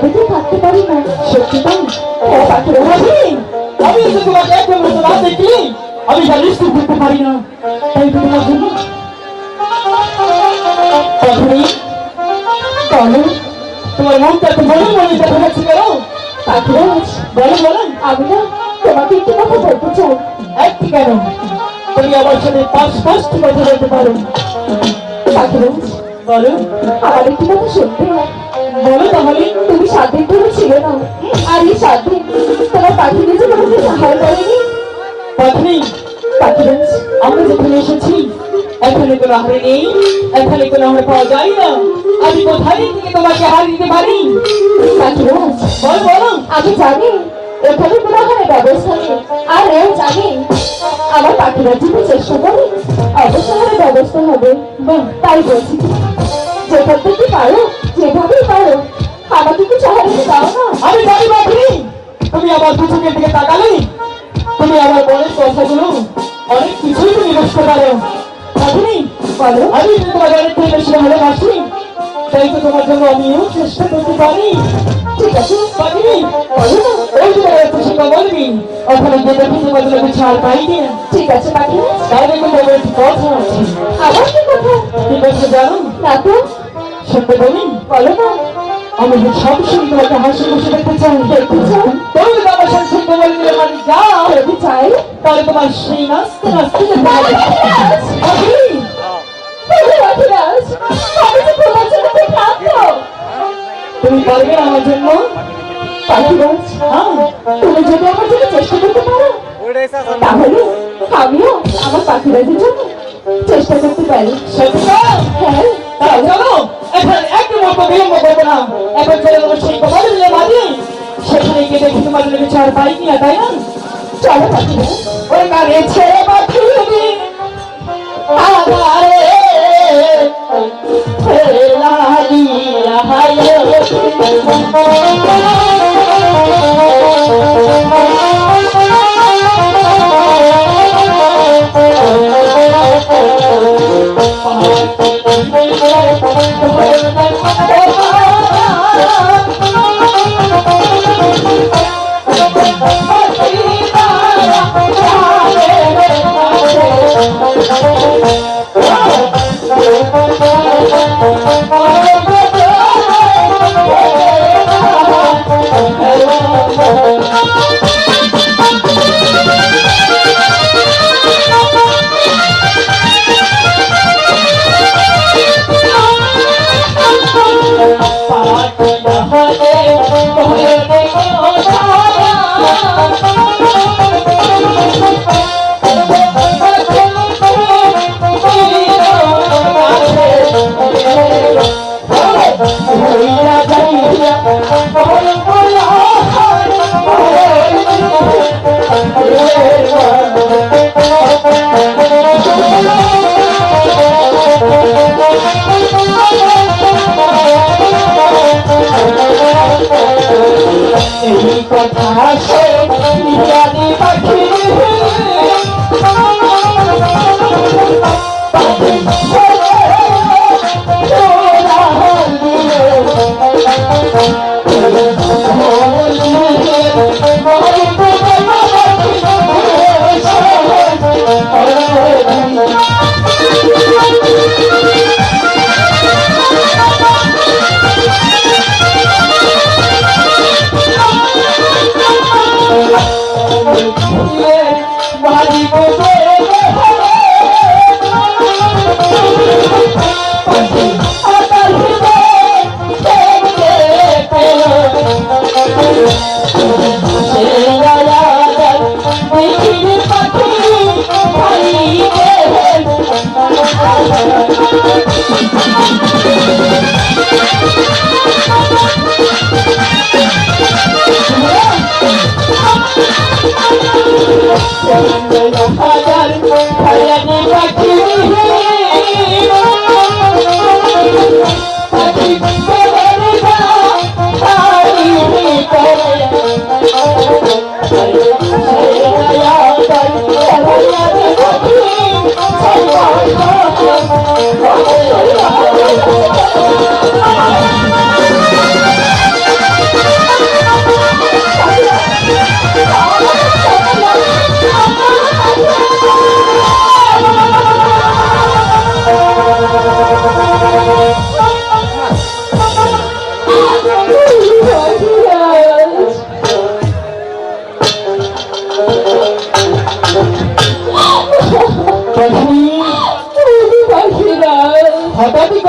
মুহূর্ত থাকতে পারি না, সত্যি তাই আমি তো তোমাকে এক মিনিট না দেখি আমি যা লিস্ট করতে পারি না, তাই তো তোমার জন্য। পাখিনি বলো তোমার মনটা তো মনে মনে দেখা যাচ্ছে কেন? পাখিরাজ বলেন বলেন আমি না, তোমাকে একটু কথা বলতে চাই। একটি কেন? তুমি আমার সাথে পাঁচ পাঁচটি কথা বলতে পারো। পাখিরাজ বলো। আমার একটি কথা শুনতে হয়। বলো তাহলে তুমি সাত দিন ধরে ছিল না। আর এই সাত দিন তোমার পাখি নিজে তোমাকে সাহায্য করেনি? পাখিনি পাখিরাজ আমরা যেখানে এসেছি এখানে কোনো হারে নেই এখানে কোনো হারে পাওয়া যায় না। আমি কোথায় থেকে তোমাকে হার দিতে পারি? পাখিরাজ বল বলো। আমি জানি এখানে কোনো হারে ব্যবস্থা নেই। আর এও জানি আমার পাখিরা যদি চেষ্টা করে অবশ্যই ব্যবস্থা হবে। তাই বলছি যেখান থেকে পারো যে আমাকে কিছু হারিয়ে দাও না। আমি জানি বাকি তুমি। আমার দু চোখের দিকে তাকালে তুমি আমার মনের কথাগুলো অনেক কিছুই তুমি বুঝতে পারো। বাকি বলো আমি তোমাকে অনেক বেশি ভালোবাসি তাই তো তোমার জন্য আমিও চেষ্টা করতে পারি। ঠিক আছে ওই যে প্রসঙ্গ বলবি ওখানে দেখি তোমার জন্য কিছু আর পাই কিনা ঠিক আছে পাখি তাই দেখো তোমার একটি কথা আবার কি কথা? কি বলছো জানো? না তো? শুনতে বলি বলো না। আমি যে সব সময় তোমাকে হাসি খুশি দেখতে চাই দেখতে চাও তুমি আমার সাথে শুনতে বলবি মানে যাও। যদি চাই। তাহলে তোমার সেই নাচতে নাচতে বাবা। তুমি পারবে আমার জন্য? পাখিরাজ, হ্যাঁ। তুমি যদি আমার জন্য চেষ্টা করতে পারো তাহলে আমিও আমার পাখিরাজের জন্য চেষ্টা করতে পারি। সত্যি? হ্যাঁ। তাহলে চলো। এখন একটু মতো বিলম্ব করব না। সেখানে গিয়ে দেখি তোমাদের বিচার পাইনি কিনা, তাই না? চলো পাখিরাজ ওই গানে ছেড়ে পাখি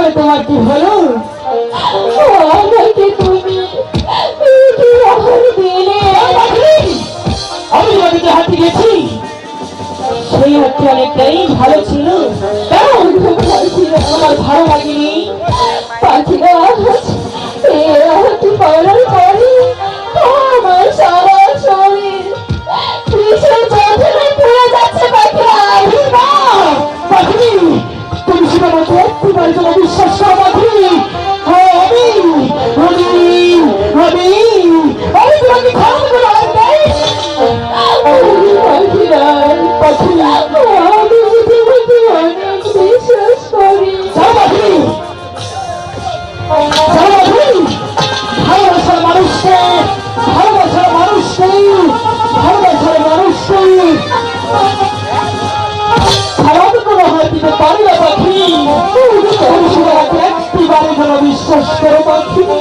করে তোমার কি হলো? আমাকে তুমি কি আমি নদীতে হাতে গেছি। সেই হাতটি অনেকটাই ভালো ছিল। আমার ভালো লাগেনি। পাখিরা এ আহারটি বিশ্বাস করো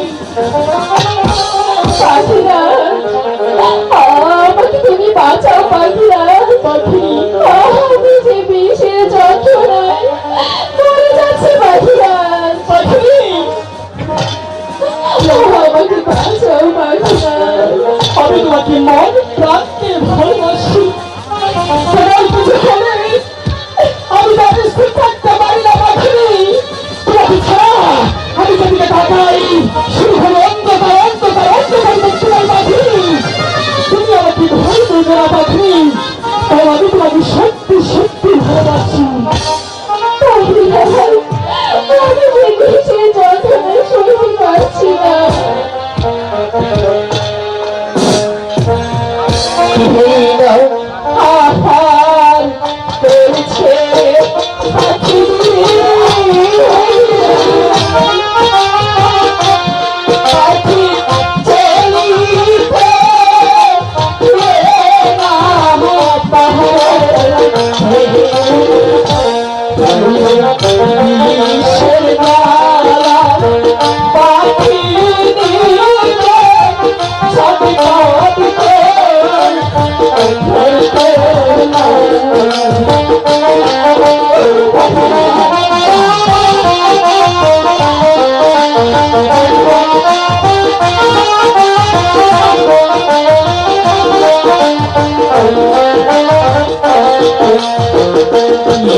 পাখি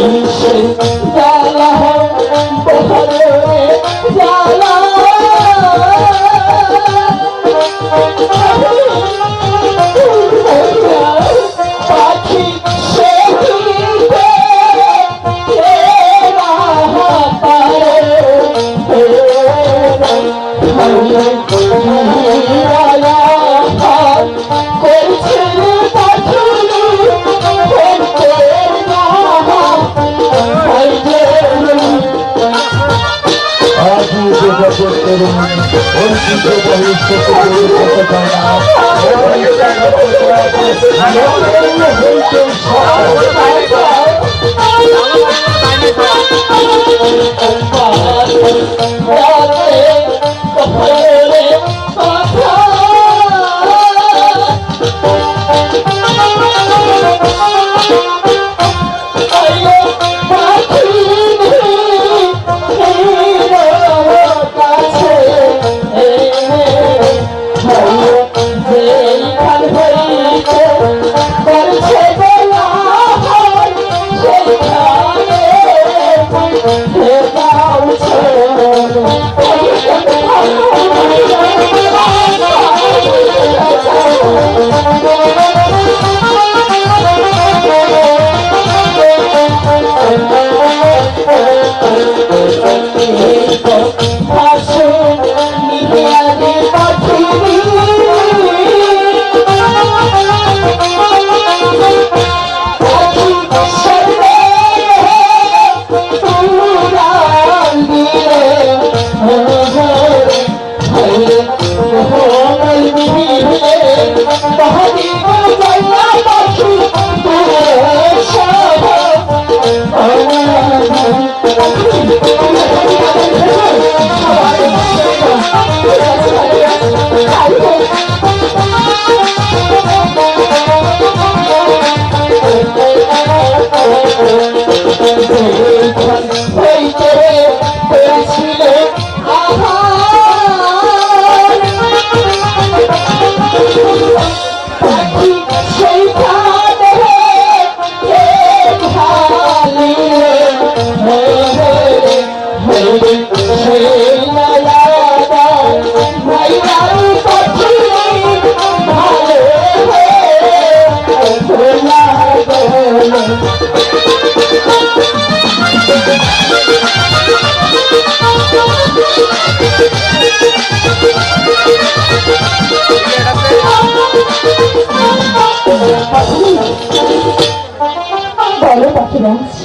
হইতে সব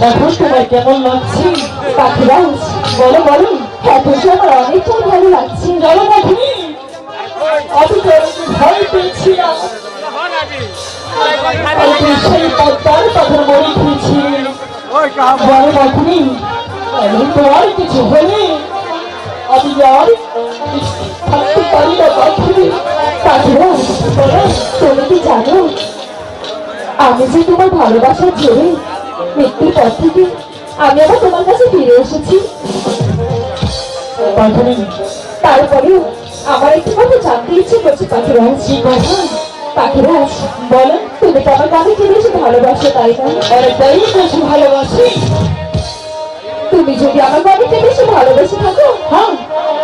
এখন তোমার কেমন লাগছে? পাখিরা বলো বলো। এত সময় অনেকটাই ভালো লাগছে। চলো পাখিনি আমি তো ভয় পেয়েছিলাম। আমি সেই পদ্মার কথা মনে খেয়েছি বড় পাখিনি তোমার কিছু হলে আমি আর থাকতে পারি না, পাখি। পাখিরা বলো, তুমি কি জানো? আমি যে তোমার ভালোবাসার জোরে মৃত্যুর পর থেকে আমি আবার তোমার কাছে ফিরে এসেছি। তারপরেও আমার একটু কথা জানতে ইচ্ছে করছে পাখিরাজ পাখিরাজ বলো তুমি তো আমাকে অনেক বেশি ভালোবাসো তাই না? অনেকটাই বেশি ভালোবাসি। তুমি যদি আমাকে অনেকটা বেশি ভালোবেসে থাকো হ্যাঁ।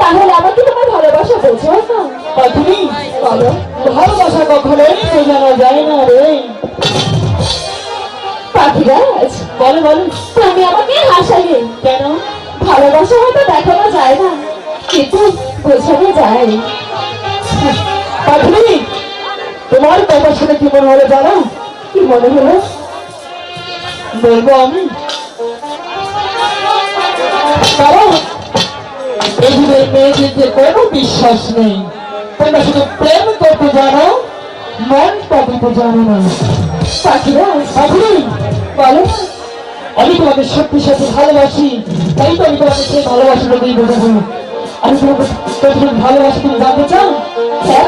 তাহলে আমাকে তোমার ভালোবাসা বোঝো না। পাখি বলো। ভালোবাসা কখনো বোঝানো যায় না রে। পাখিরাজ বলো বলো, তুমি আমাকে হাসালে কেন? ভালোবাসা হয়তো দেখানো যায় না, কিন্তু বোঝানো যায়। পাখি তোমার কথা শুনে কি মনে হলো জানো? কি মনে হলো? বলব আমি। কোনো বিশ্বাস নেই। তোমরা শুধু প্রেম করতে জানো, মন পাঠাতে জানো না। পাখিরাজ পাখি বলো আমি তোমাকে সত্যি সত্যি ভালোবাসি, তাই তো আমি তোমাকে সেই ভালোবাসাটা দিয়ে বোঝাবো আমি তোমাকে ভালোবাসি তুমি জানতে চাও? হ্যাঁ